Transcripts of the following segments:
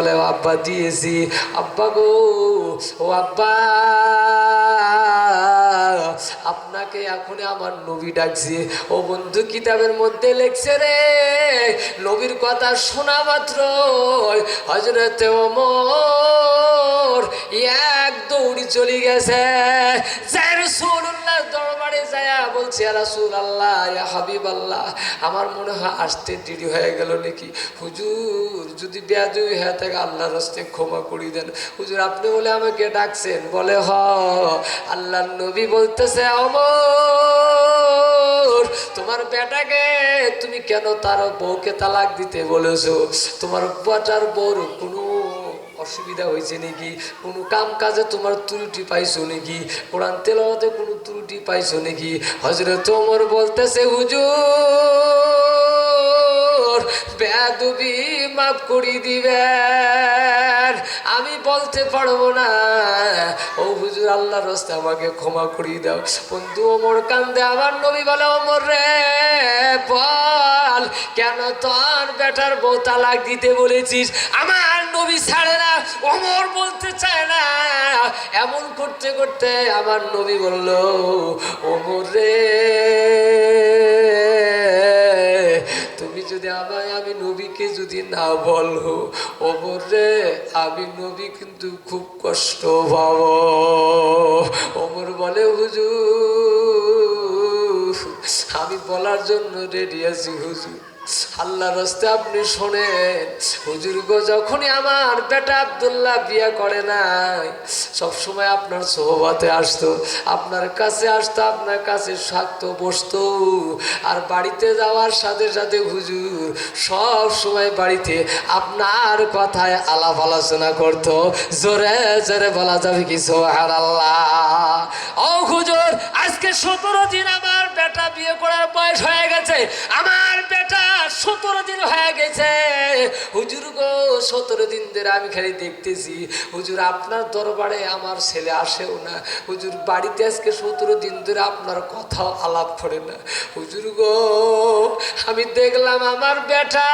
বলে আব্বা, দিয়েছি। আব্বা গো, ও আব্বা, আপনাকে এখন আমার নবী ডাকছি। ও বন্ধু, কিতাবের মধ্যে লেখছে রে, নবীর কথা শোনা মাত্র হজরতে ওমর, এক দৌড়ি চলে গেছে। যাই রসুল্লাহ দরবারে যায়া বলছে রাসুল আল্লাহ হাবিব আল্লাহ আমার মনে হয় আসতে দেরি হয়ে গেল নাকি? হুজুর, যদি বেয়াদুই হয়ে থাকে আল্লাহ রাস্তে ক্ষমা করি দেন। হুজুর, আপনি বলে আমাকে ডাকছেন। বলে, হ আল্লাহ নবী বলতেছে অমর তোমার বেটাকে তুমি কেন তার বউকে তালাক দিতে বলেছ? তোমার বেটার বউর কোনো অসুবিধা হয়েছে নাকি? কোনো কাম কাজে তোমার ত্রুটি পাইছো নাকি? কোরআন তেলাওয়াতে কোনো ত্রুটি পাইছো নাকি? হজরত ওমর বলতেছে, হুজুর! বেদবি মাফ করি দিবেন। আমি বলতে পারব না। ও হুজুর আল্লাহ রস্তে আমাকে ক্ষমা করি দাও। বন্ধু, ওমর কান্দে। আমার নবী বলে, ওমর রে, বল, কেন তোর বেটার বউ তালাক দিতে বলেছিস? আমার নবী ছাড়ে না, ওমর বলতে চায় না। এমন করতে করতে আমার নবী বলল, ওমর রে যদি আমায় আমি নবীকে যদি না বলো ওমর রে, আমি নবী কিন্তু খুব কষ্ট পাব। ওমর বলে হুজু আমি বলার জন্য রেডি আছি, হুজুর। আল্লাহ রাস্তে আপনি শোনেন, হুজুর গো যখনই আমার বেটা আবদুল্লাহ বিয়ে করে নাই সব সময় আপনার সোহবাতে আসতো, আপনার কাছে আসতো, আপনার কাছে থাকতো বসতো, আর বাড়িতে যাওয়ার সাথে সাথে হুজুর সব সময় বাড়িতে আপনার কথায় আলাপ আলোচনা করতো, জোরে জোরে বলা যাবে কি সোহার আল্লাহ ও হুজুর, আজকে সতেরো দিন আমার বেটা বিয়ে করার বয়স হয়ে গেছে, আমার সতেরো দিন হয়ে গেছে। হুজুর গো, সতেরো দিন ধরে আমি খালি দেখতেছি, হুজুর আপনার দরবারে আমার ছেলে আসেও না। হুজুর বাড়িতে আজকে সতেরো দিন ধরে আপনার কথাও আলাপ করে না। হুজুর গো, আমি দেখলাম আমার বেটা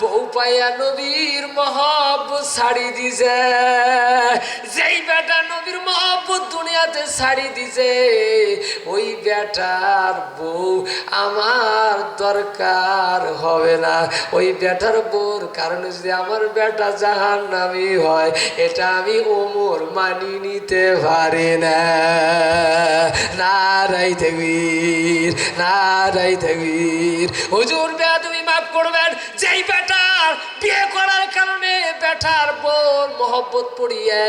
বউ পাইয়া নবীর মহব্বত ছাড়ি দিছে। যেই বেটা নবীর মহব্বত দুনিয়াতে ছাড়ি দিছে, ওই বেটার বউ আমার দরকার হবে না। ওই বেটার বোর কারণে যদি আমার বেটা জাহান নামি হয়, এটা আমি ওমর মানি নিতে পারি না। নারাই দেবীর নারাই দেবীর হুজুর বেয়া তুমি মাফ করবেন, যেই ব্যাটার বিয়ে করার কারণে বেটার বোন মহব্বত পড়িয়ে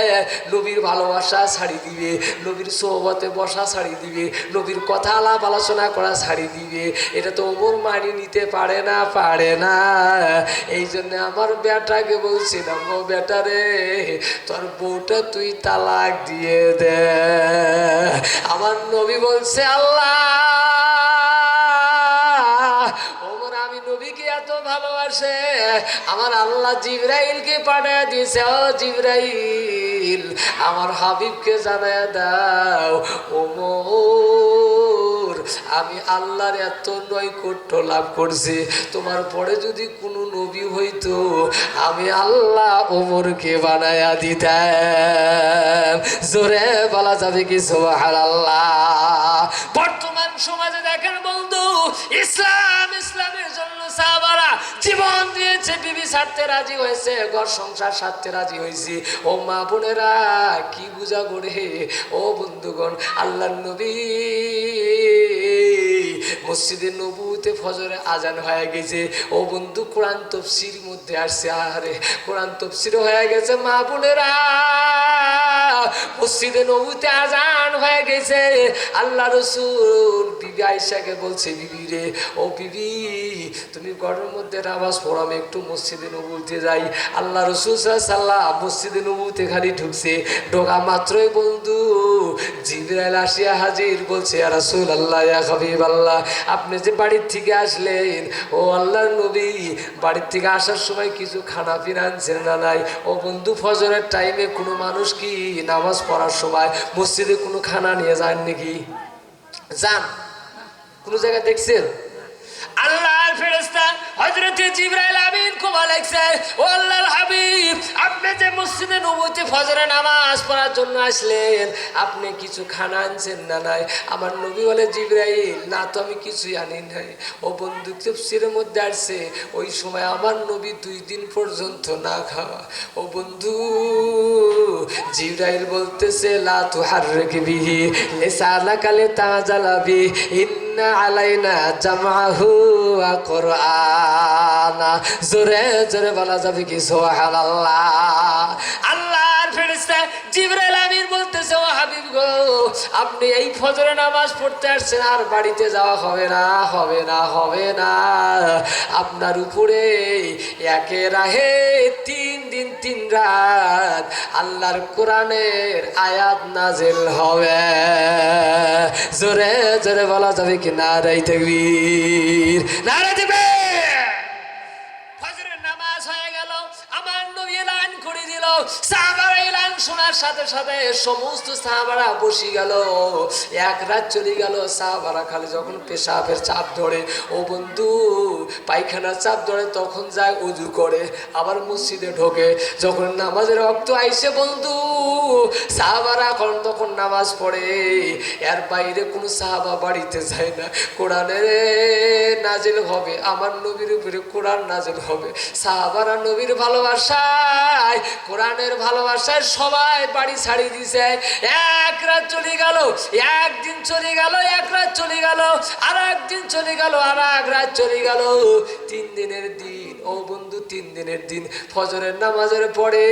নবীর ভালোবাসা ছাড়ি দিবে, নবীর সোহবতে বসা ছাড়ি দিবে, নবীর কথা আলাপ আলোচনা করা ছাড়ি দিবে। এটা তো ওমর মানি নিতে পারে না পারে না। এই জন্য আমার বেটাকে বলছিলাম, ও বেটা রে, তোর বউটা তুই তালাক দিয়ে দে। আমার নবী বলছে, আল্লাহ ওমর আমি নবীকে এত ভালোবাসে আমার আল্লাহ জিব্রাইলকে পাঠিয়ে দিয়েছে, ও জিব্রাইল, আমার হাবিবকে জানায় দাও, ওমর, আমি আল্লাহর এত নৈকট্য লাভ করছি, তোমার পরে যদি কোনো নবী হইতো, আমি আল্লাহ ওমরকে বানায়া দিতাম। জোরে বলা যাবে কি সোহার আল্লাহ বর্তমান সমাজে দেখেন বন্ধু, ইসলাম সাহাবারা জীবন দিয়েছে, বিবি রাজি হয়েছে, ঘর সংসার রাজি হয়েছে। ও মা বোনেরা, কি বুঝা ও বন্ধুগণ আল্লাহ নবী, মসজিদে নবুতে ফজরে আজান হয়ে গেছে। ও বন্ধু, কোরআন তফসির মধ্যে আসছে। আরে কোরআন তফসির হয়ে গেছে, মা বোনেরা। মসজিদে নবুতে আজান হয়ে গেছে। আল্লাহ রসুল বিবি আয়সাকে বলছে, বিবি রে, ও বিবি, তুমি ঘরের মধ্যে নামাজ পড়ো, আমি একটু মসজিদে নবুতে যাই। আল্লাহ রসুল সাল্লাহ মসজিদে নবুতে খালি ঢুকছে। ঢোকা মাত্রই বন্ধু, জিবরাইল আসিয়া হাজির বলছে আর রাসূল আল্লাহ হাবিব আল্লাহ আপনি যে বাড়ির থেকে আসলেন, ও আল্লাহর নবী, বাড়ির থেকে আসার সময় কিছু খানা পিনা আনছেন না নাই? ও বন্ধু, ফজরের টাইমে কোনো মানুষ কি নামাজ পড়ার সময় মসজিদে কোনো খানা নিয়ে যান নাকি? যান। কোনো জায়গায় দেখছেন? আল্লাহর ফেরেস্তা হজরতে জিব্রাইল আমিন কোমা লাগছে ও আল্লাহর হাবিব, আপনি যে মসজিদে নবুতে ফজরে নামাজ পড়ার জন্য আসলেন, আপনি কিছু খানা আনছেন না নাই? আমার নবী বলে, জিব্রাইল, না তো আমি কিছুই আনি নাই। ও বন্ধু তফসিরের মধ্যে আসছে, ওই সময় আমার নবী দুই দিন পর্যন্ত না খাওয়া। ও বন্ধু, জিব্রাইল বলতেছে, লা তুহাররিক বিহি লিসানাকা লিতাজালাবি ইন্না আলাইনা জামাহু কোরআনা জোরে জোরে বলা যাবে কি? সুবহানাল্লাহ। আল্লাহর ফেরেশতা জিবরাইল আমিন বলতেছে, ও হাবিব গো, আপনি এই ফজরে নামাজ পড়তে আসছেন, আর বাড়িতে যাওয়া হবে না হবে না হবে না। আপনার উপরে একে রাহে তিন দিন, তিন রাত আল্লাহর কোরআনের আয়াত নাজিল হবে। জোরে জোরে বলা যাবে কি নারাই তকবীর নারাই তকবীর। এলান সাথে সাথে সমস্ত সাহাবারা বসে গেল। এক রাত চলে গেল, সাহাবারা খালি যখন পেশাবের চাপ ধরে, ও বন্ধু, পায়খানার চাপ ধরে তখন যায় উজু করে, আবার মসজিদে ঢোকে। যখন নামাজের রক্ত আইসে, বন্ধু, সাহাবারা এখন তখন নামাজ পড়ে, এর বাইরে কোনো সাহাবা বাড়িতে যায় না। কোরআনের নাজিল হবে, আমার নবীর উপরে কোরআন নাজিল হবে। সাহাবারা নবীর ভালোবাসায়, কোরআনের ভালোবাসায় সবাই বাড়ি ছাড়িয়ে দিছে। এক রাত চলে গেল, একদিন চলে গেল, এক রাত চলে গেল আর একদিন চলে গেল আর এক রাত চলে গেল। তিন দিনের দিন, ও বন্ধু, তিন দিনের দিন, ফজরের নামাজের পরে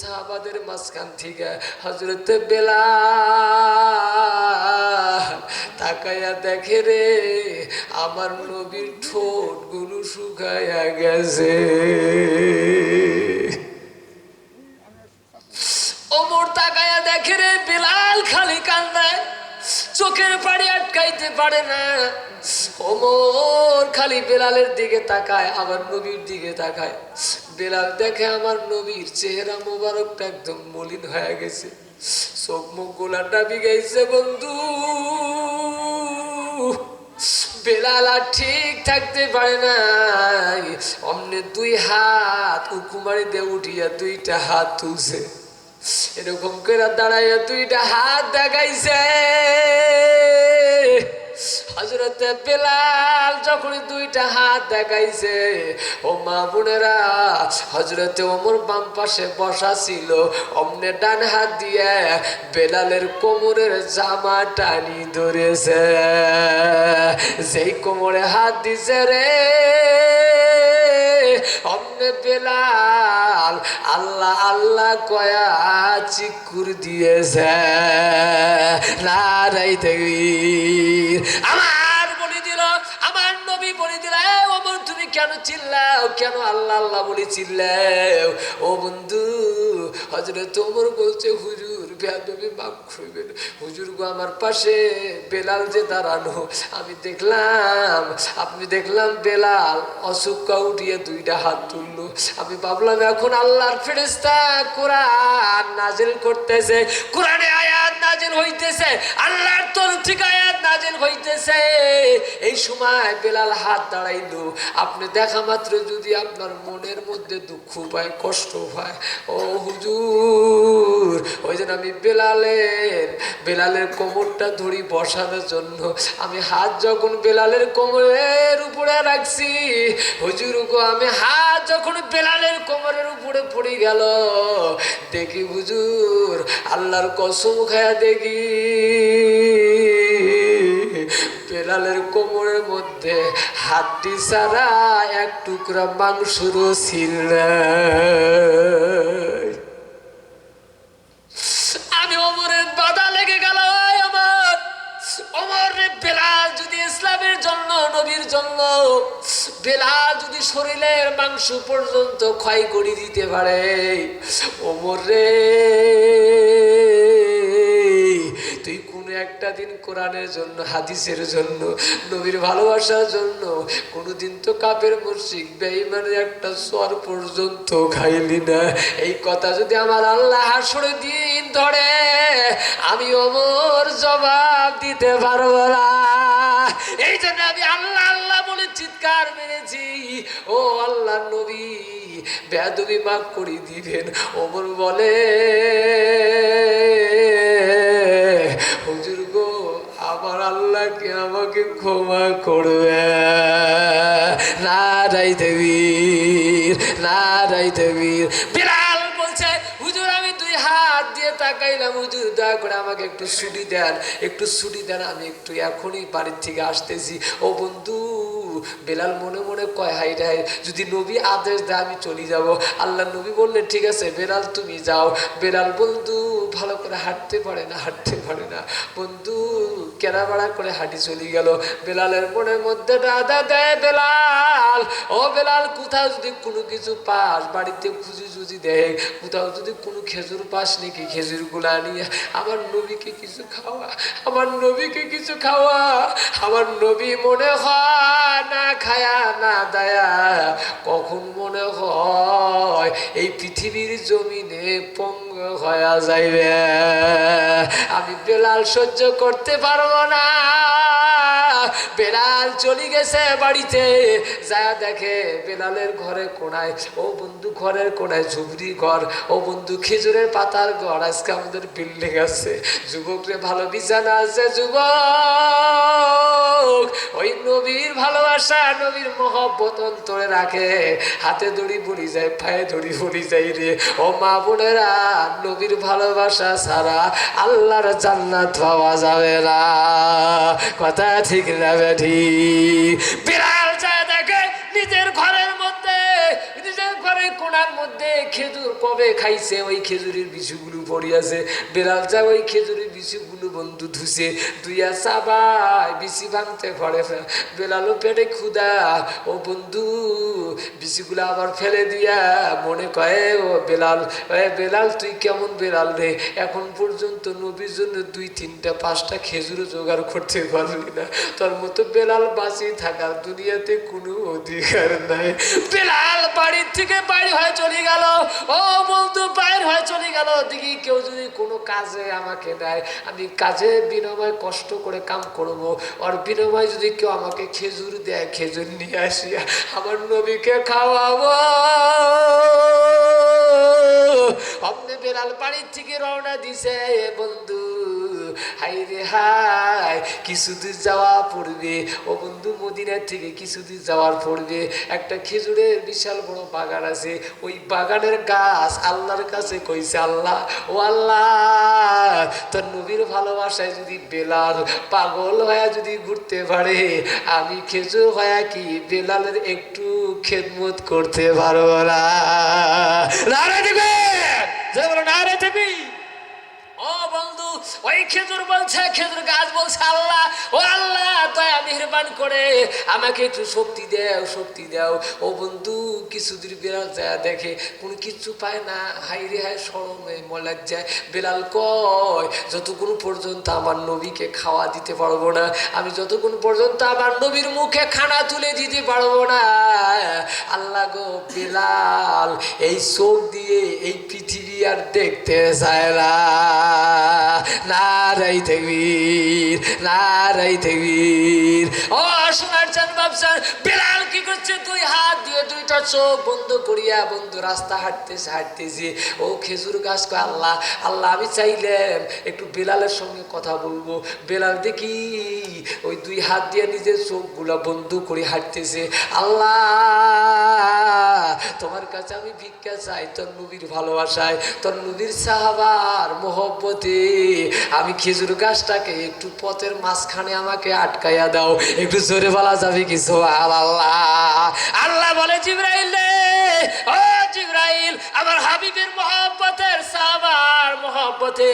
সাহাবাদের মাঝখান থেকে হজরত বেলা তাকাইয়া দেখে রে, আমার নবীর ঠোঁটগুলো শুকাইয়া গেছে। ওমর তাকাইয়া দেখে রে, বেলাল খালি কান্দায় চোখের পাড়ি আটকাইতে পারে না। ওমর খালি বেলালের দিকে তাকায় আবার নবীর দিকে তাকায়। বেলাল দেখে আমার নবীর চেহারা মোবারকটা একদম মলিন হয়ে গেছে। চোখ মুখ গোলাটা বিগাইছে বন্ধু। বেলাল আর ঠিক থাকতে পারে নাই। অমনে দুই হাত উকুমারি দিয়ে উঠিয়া দুইটা হাত তুলছে। এরকম করে দাঁড়াইয়া দুইটা হাত দেখাইছে। হজরতে বেলাল যখন দুইটা হাত দেখাইছে, ও মা বোনেরা হজরতে ওমর বাম পাশে বসা ছিল, অমনে ডান হাত দিয়ে বেলালের কোমরের জামা টানি ধরেছে। যেই কোমরে হাত দিছে রে অমনে বেলাল আল্লাহ আল্লাহ কয়া চিকুর দিয়েছে। নারাই তকবীর। আমার কেন চিল্লাও? কেন আল্লাহ আল্লাহ বলি চিল্লাও? ও বন্ধু হজরত ওমর বলছে, হুজুর, বেয়াদবি মাফ করবেন। হুজুর গো, আমার পাশে বেলাল যে দাঁড়ানো, আমি দেখলাম, আপনি দেখলাম বেলাল অসুখা উঠিয়ে দুইটা হাত তুললো। আমি ভাবলাম, এখন আল্লাহর ফেরেস্তা কোরআন নাজিল করতেছে। কোরআনে আয়াত নাজিল হইতেছে। আল্লাহর তরফ থেকে আয়াত নাজিল হইতেছে। এই সময় বেলাল হাত দাঁড়াইলো। আপনি দেখা মাত্র যদি আপনার মনের মধ্যে দুঃখ পায়, কষ্ট পায়। ও হুজুর, ওই জন্য আমি বেলালের বেলালের কোমরটা ধরি বসানোর জন্য। আমি হাত যখন বেলালের কোমরের উপরে রাখছি, হুজুর গো, আমি হাত যখন বেলালের কোমরের উপরে পড়ে গেল, দেখি হুজুর, আল্লাহর কসম খায়া দেখি। বেলালের কোমরের মধ্যে হাড্ডি ছাড়া এক টুকরা মাংসরও ছিল। আমি অমরের বাধা লেগে গেল আমার অমর বেলাল যদি ইসলামের জন্য, নবীর জন্য, বেলাল যদি শরীরের মাংস পর্যন্ত ক্ষয় করে দিতে পারে ওমর রে একটা দিন কোরআনের জন্য, হাদিসের জন্য, নবীর ভালোবাসার জন্য, কোনোদিন তো কাপের মুর্শিক বেঈমানের একটা স্বর পর্যন্ত খাইলি না। এই কথা যদি আমার আল্লাহ হাসরে দিন ধরে, আমি ওমর জবাব দিতে পারব না। এই জন্য আমি আল্লাহ আল্লাহ বলে চিৎকার মেরেছি। ও আল্লাহ নবী বেদবি মাফ করে দিবেন ওমর বলে। আমাকে ক্ষমা করবে। না রাইতে বীর না রাইতে বীর বিলাল বলছে, হুজুর, আমি দুই হাত দিয়ে তাকাইলাম। হুজুর, দয়া করে আমাকে একটু ছুটি দেন, একটু ছুটি দেন, আমি একটু এখনই বাড়ির থেকে আসতেছি। ও বন্ধু, বেলাল মনে মনে কয় হাই হাই যদি নবী আদেশ দেয়, আমি চলে যাব। আল্লাহ নবী বললেন, ঠিক আছে, বেলাল, তুমি যাও। বেলাল বন্ধু, ভালো করে হাঁটতে পারে না, হাঁটতে পারে না। বন্ধু কেনাবেড়া করে হাঁটি চলে গেল। বেলালের মনের মধ্যে দাদা দেয় বেলাল। ও বেলাল, কোথাও যদি কোনো কিছু পাস, বাড়িতে খুঁজি খুঁজি দেয়, কোথাও যদি কোনো খেজুর পাস নাকি খেজুরগুলা নিয়ে, আমার নবীকে কিছু খাওয়া, আমার নবীকে কিছু খাওয়া, আমার নবী মনে হয় না খায়া, না দায়া। কখন মনে হয় এই পৃথিবীর জমিনে পঙ্গ হয়ে যাইবে। আমি বেলাল সহ্য করতে পারব না। বেলাল চলে গেছে বাড়িতে। যা দেখে বেলালের ঘরে কোনায়, ও বন্ধু ঘরের কোনায় ঝুবড়ি ঘর, ও বন্ধু খেজুরের পাতার ঘর, আজকে আমাদের বিল্ডিং আছে। যুবকরে ভালো বিছানা আছে, যুবক। ওই নবীর ভালোবাসা, নবীর মহব্বত অন্তরে রাখে। হাতে দড়ি বলি যায়, পায়ে দড়ি বলি যাই রে। ও মা বোনেরা, নবীর ভালোবাসা ছাড়া আল্লাহর জান্নাত পাওয়া যাবে না। কথা ঠিক না বেঠি বিড়াল চায় দেখে নিজের ঘরের মধ্যে নিজের ঘরের কোনার মধ্যে খেজুর কবে খাইছে? ওই খেজুরের বিচুগুলো পড়িয়াছে। বেড়াল যা ওই খেজুরের বিচুগুলো বন্ধু ধুছে দুইয়া চাবায় বিচি ভাঙতে ফেল। বেলালো পেটে ক্ষুদা ও বন্ধু বিচিগুলো আবার ফেলে দিয়া মনে কয়ে, ও বেলাল এ বেলাল তুই কেমন বেলাল রে? এখন পর্যন্ত নবীর জন্য দুই, তিনটা, পাঁচটা খেজুরও জোগাড় করতে পারলি না। তোর মতো বেলাল বাঁচিয়ে থাকার দুনিয়াতে কোনো অধিকার নাই। বেলাল বাড়ির থেকে বাড়ি হয়ে চলে গেল। ও বন্ধু বাইর হয়ে চলে গেল। দেখি কেউ যদি কোনো কাজে আমাকে দেয়, আমি কাজে বিনিময় কষ্ট করে কাম করব। আর বিনিময় যদি কেউ আমাকে খেজুর দেয়, খেজুর নিয়ে আসি আমার নবীকে খাওয়াবো। আপনি বেড়াল বাড়ির থেকে রওনা দিছে, বন্ধু। হাই রে হাই কিছু দূর যাওয়া পড়বে। ও বন্ধু মদিনার থেকে কিছু দূর যাওয়ার পড়বে। একটা খেজুরের বিশাল বড় বাগান আছে। ওই বাগানের গাছ আল্লাহর কাছে কইছে, আল্লাহ, ও আল্লাহ, তোর নবীর ভালোবাসায় যদি বেলাল পাগল হয়ে যদি ঘুরতে পারে, আমি খেজুর হয়ে কি বেলালের একটু খেদমত করতে পারব না? নারে দিবে! নারে দিবি! ওই খেজুর বলছে, খেজুর গাছ বলছে, আল্লাহ, ও আল্লাহ, দয়া, মেহরবান করে আমাকে একটু শক্তি দেও, শক্তি দাও। ও বন্ধু কিছু দূর বেড়াল যায়, দেখে কোনো কিছু পায় না। হাই রে হাই সরমে মলার যায়। বেলাল কয়, যতক্ষণ পর্যন্ত আমার নবীকে খাওয়া দিতে পারব না, আমি যতক্ষণ পর্যন্ত আমার নবীর মুখে খানা তুলে দিতে পারব না। আল্লাহ গো বেলাল এই চোখ দিয়ে এই পৃথিবী আর দেখতে চায় না। না রাই থাকবীর না রাই থাকবীর ও সোনার চান বাবসান বেলাল দুইটা চোখ বন্ধ করিয়া, বন্ধু, রাস্তা হাঁটতেছে হাঁটতেছে। ও খেজুর গাছ কয়, আল্লাহ আল্লাহ, আমি চাইলাম একটু বেলালের সঙ্গে কথা বলব। বেলাল দেখি ওই দুই হাত দিয়ে নিজের চোখগুলা বন্ধ করে হাঁটতেছে। আল্লাহ, তোমার কাছে আমি ভিক্ষা চাই তোর নবীর ভালোবাসায়, তোর নবীর সাহাবার মোহব্বতে। আমি খেজুর গাছটাকে একটু পথের মাঝখানে আমাকে আটকাইয়া দাও। একটু জোরে বলা যাবে কিছু আল্লাহ আল্লাহ বলে জিব্রাইল, ও জিব্রাইল, আমার হাবিবের মহব্বতের সাহাবার মহব্বতে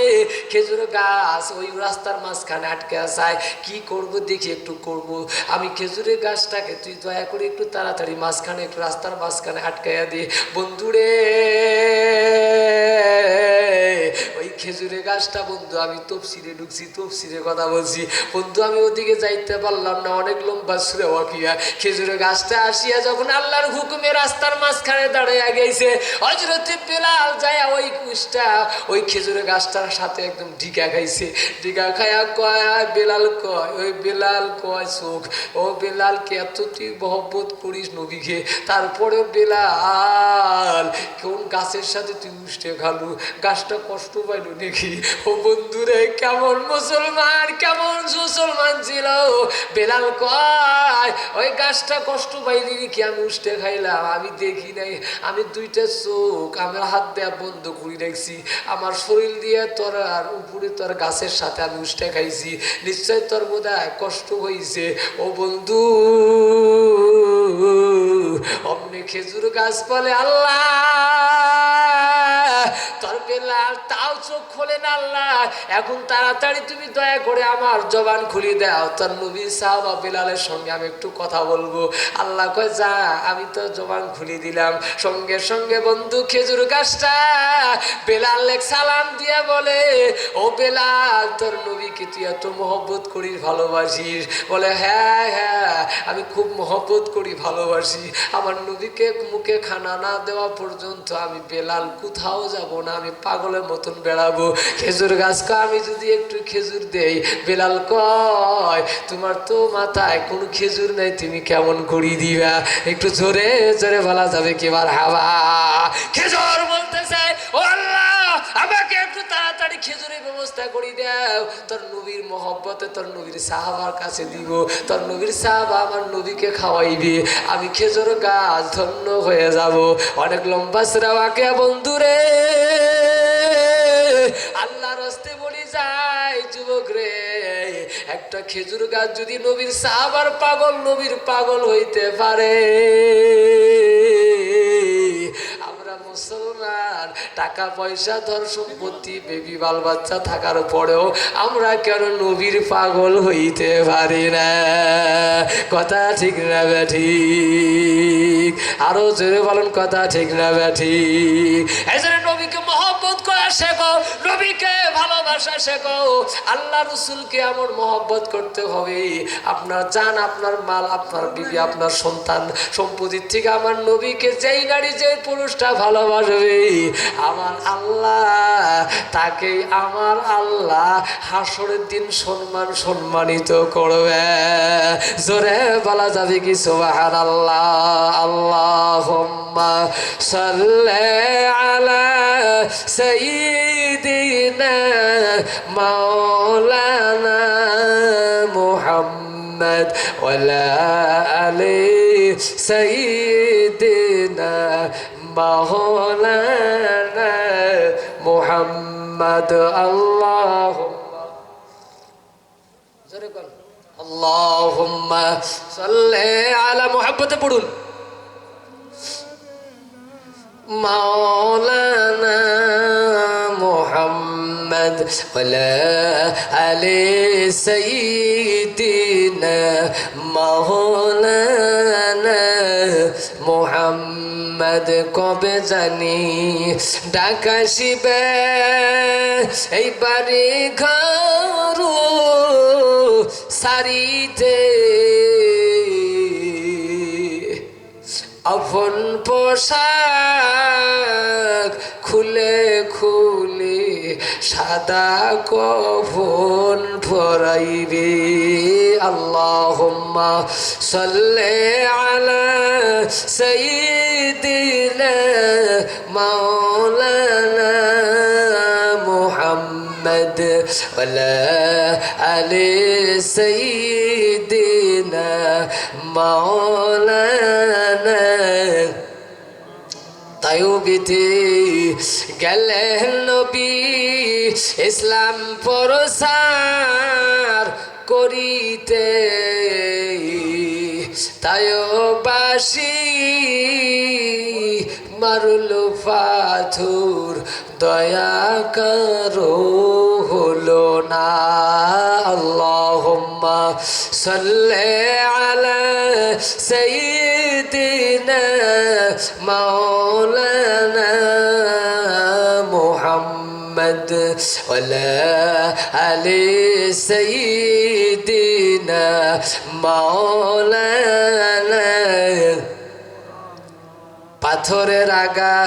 খেজুর গাছ ওই রাস্তার মাঝখানে আটকে আসায় কি করব দেখি একটু করব। আমি খেজুরের গাছটাকে তুই দয়া করে একটু তাড়াতাড়ি মাঝখানে, একটু রাস্তার মাঝখানে আটকাইয়া দি। বন্ধুরে ওই খেজুরের গাছটা, বন্ধু, আমি তফসিরে ঢুকছি তফসিরে কথা বলছি। বন্ধু, আমি ওদিকে যাইতে পারলাম না, অনেক লম্বা সুরে ওয়াকিয়া। খেজুরের গাছটা আসিয়া যখন আল্লাহর হুকুমে রাস্তার মাঝখানে দাঁড়িয়ে গেছে হজরতে বেলাল যায় ওই কুষ্টা, ওই খেজুরের গাছটার সাথে একদম ঢিকা খাইছে। ঢিকা খায়া কয়, "আয় বেলাল কয়, ওই বেলাল কয়, চোখ, ও বেলালকে এত তুই মহব্বত করিস নবীকে তারপরেও বেলাল, কোন গাছের সাথে তুই উষ্টে খালু? গাছটা কষ্ট পাইলো নাকি ও বন্ধুরে, কেমন মুসলমান কেমন মুসলমান ছিল? বেলাল কয়, ওই গাছটা কষ্ট পাইলি কি আমি উষ্টে খাইলাম? আমি দেখি নাই, আমি দুইটা চোখ, আমার হাত দেয়া বন্ধ করে রাখছি। আমার শরীর দিয়ে তোর আর উপরে তোর গাছের সাথে আমি উষ্টে খাইছি। নিশ্চয় তোর বোধ কষ্ট হয়েছে ও বন্ধু অমনি খেজুর গাছ বলে, আল্লাহ, তোর তাও চোখ খোলে না, আল্লাহ। এখন তাড়াতাড়ি তুমি দয়া করে আমার জবান খুলি দাও। তোর নবী সাহাবা বেলালের সঙ্গে আমি একটু কথা বলব। আল্লাহ কয়, যা, আমি তো জবান খুলি দিলাম। সঙ্গে সঙ্গে বন্ধু, খেজুর গাছটা বেলাল এক সালাম দিয়ে বলে, ও বেলাল, তোর নবীকে তুই এত মহব্বত করিস, ভালোবাসিস? বলে হ্যাঁ হ্যাঁ আমি খুব মহব্বত করি, ভালোবাসি। আমার নবীকে মুখে খানা না দেওয়া পর্যন্ত আমি বেলাল কোথাও যাব না, আমি পাগলের মতন বেড়াবো। খেজুর গাছকে আমি যদি একটু খেজুর দেই, বেলাল কয়, তোমার তো মাথায় কোন খেজুর নেই, তুমি কেমন করি দিবা? একটু জোরে জোরে বলা যাবে কিবার হাওয়া খেজুর বলতেছে ও আল্লাহ খেজুরের ব্যবস্থা করি দাও। তোর নবীর মহব্বতে তোর নবীর সাহাবার কাছে দিব। তোর নবীর সাহাবা আমার নবীকে খাওয়াইবে। আমি খেজুর গাছ ধন্য হয়ে যাব। অনেক লম্বা শ্রাবাকে বন্ধুরে। আল্লাহর হস্তে বলি, যাই যুবক রে, একটা খেজুর গাছ যদি নবীর সাহাবার পাগল, নবীর পাগল হইতে পারে। মুসলমান। টাকা পয়সা ধর সম্পত্তি বেবি বাল বাচ্চা থাকার পরেও আমরা কেন নবীর পাগল হইতে পারি না? কথা ঠিক না ব্যাঠি আরও জোরে বলেন, কথা ঠিক না ব্যাঠি এই জন্য নবীকে মহব্বত করা শেখো। নবীকে ভালোবাসা শেখো আল্লাহ রসুলকে এমন মহব্বত করতে হবে, আপনার জান, আপনার মাল, আপনার বিবি, আপনার সন্তান সম্পত্তির থেকে আমার নবীকে যেই নারী যে পুরুষটা ভালোবাসবে, আমার আল্লাহ তাকে আমার আল্লাহ হাসরের দিন সম্মান সম্মানিত করবে। জোরে বলা যাবে কি সোহার আল্লাহ আল্লাহ সাল্লে আলা না, মাওলানা মোহাম্মদ ওলা আলে সঈদিনা মাওলানা মোহাম্মদ আল্লাহ আল্লাহুম্মা সাল্লি আলা মুহাব্বতে পড়ুন। মাওলানা محمد ولا علي سيدنا مولانا মোহাম্মদ কবে জানি ডাকা শিবে এই বাড়ি ঘর সারিতে আপন পোশাক খুলে খুলে সাদা কফন ফরাইবে আল্লাহুম্মা সাল্লি আলা সাইয়্যিদিনা মাওলানা মুহাম্মদ ওয়ালা আলি সাইয়্যিদিনা মাওলানা তাইবিতে গেলেন নবী ইসলাম প্রসার করিতে। তায়োবাসী মারুল পাথর দয়া করো হলো না আল্লাহুম্মা সাল্লি আলা সাইয়্যিদিনা মাওলানা মুহাম্মদ ওয়ালা আলি সাইয়্যিদিনা মাওলানা পাথরের আগা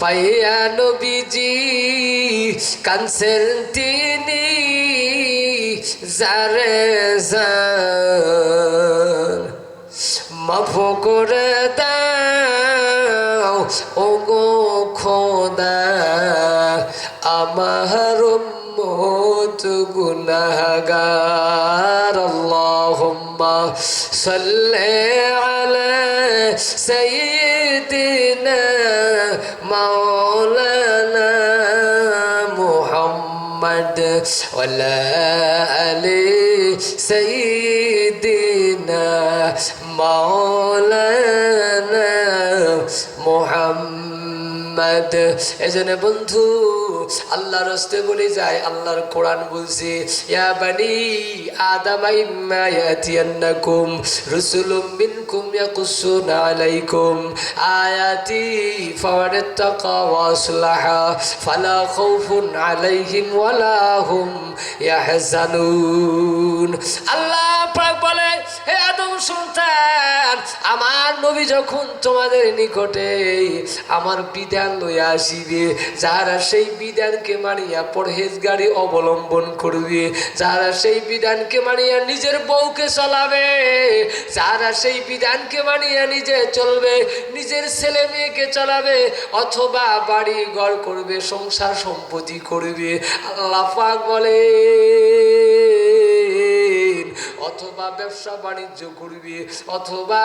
পাইয়া নবীজি কানসেন তিনি, যারে মাফ করে দাও ও গো খোদা, আমার মত গুনাহগার। আল্লাহুম্মা সাল্লি আলা সাইয়্যিদিনা মাওলানা মুহাম্মদ ওয়ালা আলি সাইয়্যিদিনা মাওলানা মুহাম্মদ এজন্য বন্ধু আল্লাহর হস্তে বলে যায়, আল্লাহর কোরআন বলছে, ইয়া বানি ইম্মা ইয়াতিয়ান্নাকুম রুসুলুম মিনকুম ইয়াকুসুনা আলাইকুম আয়াতি ফাওয়াত্তাকা ওয়াসলাহা ফালা খাউফুন আলাইহিম ওয়ালা হুম ইয়াহজানুন। আল্লাহ পাক বলে, হে আদম সন্তান আমার নবী যখন তোমাদের নিকটে আমার বিধান লইয়া আসিবে, যারা সেই বিধানকে মানিয়া পরহেজগারি অবলম্বন করবে, যারা সেই বিধানকে মানিয়া নিজের বউকে চলাবে, যারা সেই বিধানকে মানিয়া নিজে চলবে, নিজের ছেলে মেয়েকে চালাবে, অথবা বাড়ি ঘর করবে, সংসার সম্পত্তি করবে, আল্লাহ পাক বলে। অথবা ব্যবসা বাণিজ্য করবে, অথবা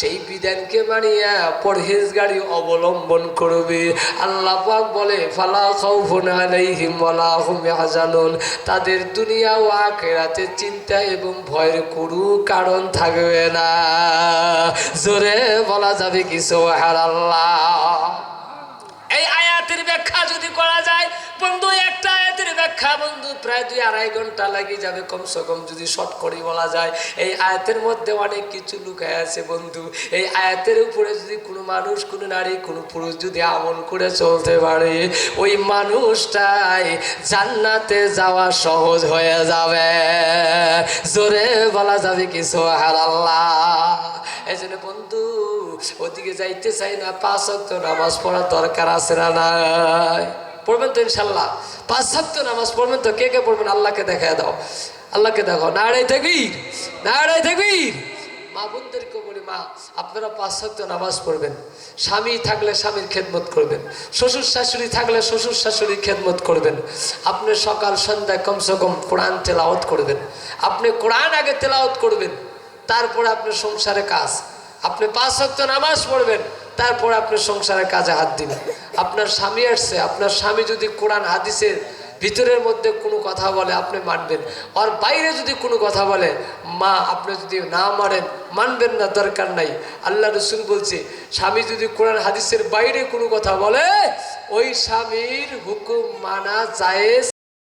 সেই বিধানকে মানিয়া পরহেজ গাড়ি অবলম্বন করবে। আল্লাহ পাক বলে, ফালা খাউফুন আলাইহিম ওয়ালা হুম ইয়াহজানুন। তাদের দুনিয়া ও আখিরাতে চিন্তা এবং ভয়ের কোনো কারণ থাকবে না। জোরে বলা যাবে কি, সুবহানাল্লাহ। এই আয়াতের ব্যাখ্যা যদি করা যায়, বন্ধু, একটা ব্যাখ্যা বন্ধু, প্রায় দুই আড়াই ঘণ্টা লাগিয়ে যাবে কমসে কম যদি শর্ট করে বলা যায়। এই আয়াতের মধ্যে অনেক কিছু লুকায় আছে বন্ধু। এই আয়াতের উপরে যদি কোনো মানুষ, কোনো নারী, কোনো পুরুষ যদি আমল করে চলতে পারে, ওই মানুষটাই জান্নাতে যাওয়া সহজ হয়ে যাবে। জোরে বলা যাবে কি সোহার আল্লাহ এই জন্য বন্ধু, ওদিকে যাইতে চাই না, পাঁচ নামাজ পড়ার দরকার আছে না নাই? পড়বেন তো ইনশাল্লাহ পাঁচ সপ্ত নামাজ পড়বেন তো কে কে পড়বেন আল্লাহকে দেখা দাও। আল্লাহকে দেখো নাড়াই থাকবির নাড়াই থাকবির মা বোনদেরকে বলি, মা, আপনারা পাঁচ সপ্ত নামাজ পড়বেন। স্বামী থাকলে স্বামীর খেদমত করবেন। শ্বশুর শাশুড়ি থাকলে শ্বশুর শাশুড়ির খেদমত করবেন। আপনি সকাল, সন্ধ্যায় কমসে কম কোরআন তেলাওয়াত করবেন। আপনি কোরআন আগে তেলাওয়াত করবেন। তারপরে আপনার সংসারে কাজ। আপনি পাঁচ শক্ত নামাজ পড়বেন। তারপর আপনি সংসারের কাজে হাত দিবেন। আপনার স্বামী আসছে, আপনার স্বামী যদি কোরআন, হাদিসের ভিতরের মধ্যে কোনো কথা বলে, আপনি মানবেন। আর বাইরে যদি কোনো কথা বলে, মা, আপনি যদি না মানেন, মানবেন না, দরকার নাই। আল্লাহ রসুল বলছে, স্বামী যদি কোরআন, হাদিসের বাইরে কোনো কথা বলে, ওই স্বামীর হুকুম মানা জায়েজ